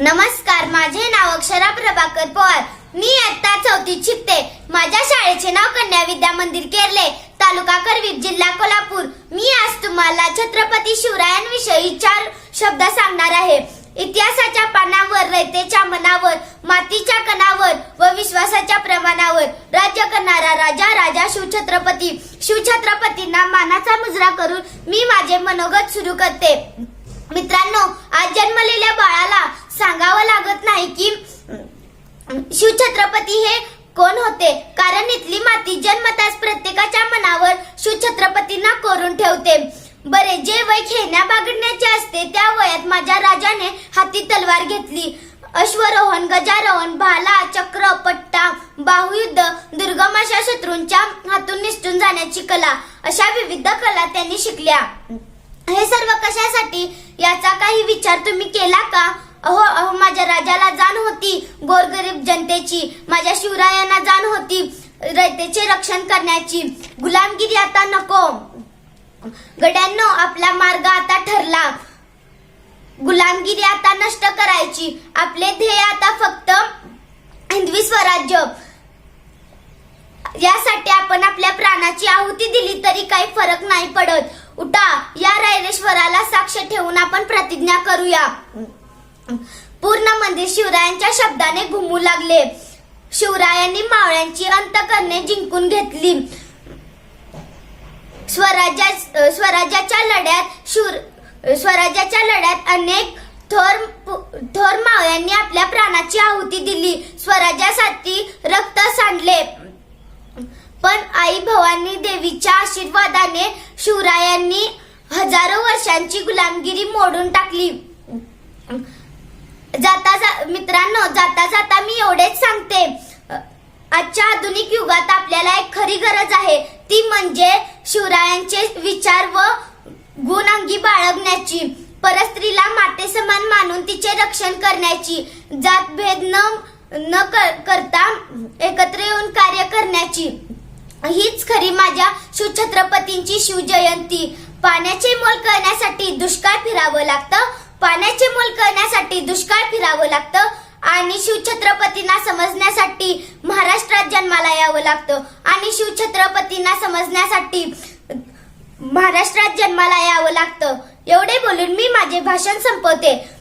नमस्कार माझे नाव अक्षरा प्रभाकर पवार. मी आता चौथीत शिकते. माझ्या शाळेचे नाव कन्या विद्या मंदिर केरले तालुका करवीर जिल्हा कोल्हापूर. मी आज तुम्हाला छत्रपती शिवरायांविषयी चार शब्द सांगणार आहे. इतिहासाच्या पानावर रयतेच्या मनावर मातीच्या कणावर व विश्वासाच्या प्रमाणावर. राज्य करणारा राजा राजा शिवछत्रपती शिवछत्रपतींना मानाचा मुजरा करून मी माझे मनोगत सुरू करते. मित्रांनो आज जन्मलेल्या बाळाला सांगावं लागत नाही की शिवछत्रपती हे कोण होते? कारण इथली माती जन्मताच प्रत्येकाच्या मनावर शिवछत्रपतींना कोरून ठेवते. बरे जे वय खेळण्या बागडण्याचे असते त्या वयात माझ्या राजाने हाती तलवार घेतली. अश्वरोहण गजारोहण भाला चक्र पट्टा बाहुयुद्ध दुर्गम अशा शत्रूंच्या हातून निसटून जाण्याची कला अशा विविध कला त्यांनी शिकल्या. हे सर्व कशासाठी? याचा काही विचार तुम्ही केला का? अहो अहो माझ्या राजाला जाण होती गोरगरीब जनतेची. माझ्या शिवरायांना जाण होती रयतेचे रक्षण करण्याची. गुलामगिरी आता नको. गड्यांनो आपला मार्ग आता ठरला. गुलामगिरी आता नष्ट करायची. आपले ध्येय आता फक्त हिंदवी स्वराज्य. यासाठी आपण आपल्या प्राणाची आहुती दिली तरी काही फरक नाही पडत. ठेवून आपण प्रतिज्ञा करूया. पूर्ण मंदिर शिवरायांच्या शब्दाने घुमू लागले. शिवरायांनी मावळ्यांची अंतकरणे जिंकून घेतली. स्वराज्या स्वराज्याच्या लढ्यात शूर स्वराज्याच्या लढ्यात अनेक थोर थोर मावळ्यांनी आपल्या प्राणाची आहुती दिली. स्वराज्यासाठी रक्त सांडले. पण आई भवानी देवीच्या आशीर्वादाने शिवरायांनी हजारो वर्षांची गुलामगिरी मोडून टाकली. जाता जा मित्रांनो जाता जाता मी एवढेच सांगते. आजच्या आधुनिक युगात आपल्याला एक खरी गरज आहे. ती म्हणजे शिवरायांचे विचार व गुण अंगी बाळगण्याची. परस्त्रीला माते समान मानून तिचे रक्षण करण्याची. जातभेद न न कर- करता एकत्र येऊन कार्य करण्याची. हीच खरी माझ्या शिवछत्रपतींची शिवजयंती. पाण्याचे मोल कळण्यासाठी दुष्काळ फिरावं लागतं. पाण्याचे मोल कळण्यासाठी दुष्काळ फिरावं लागतं. आणि शिवछत्रपतींना समजण्यासाठी महाराष्ट्रात जन्माला यावं लागतं. आणि शिवछत्रपतींना समजण्यासाठी महाराष्ट्रात जन्माला यावं लागतं. एवढे बोलून मी माझे भाषण संपवते.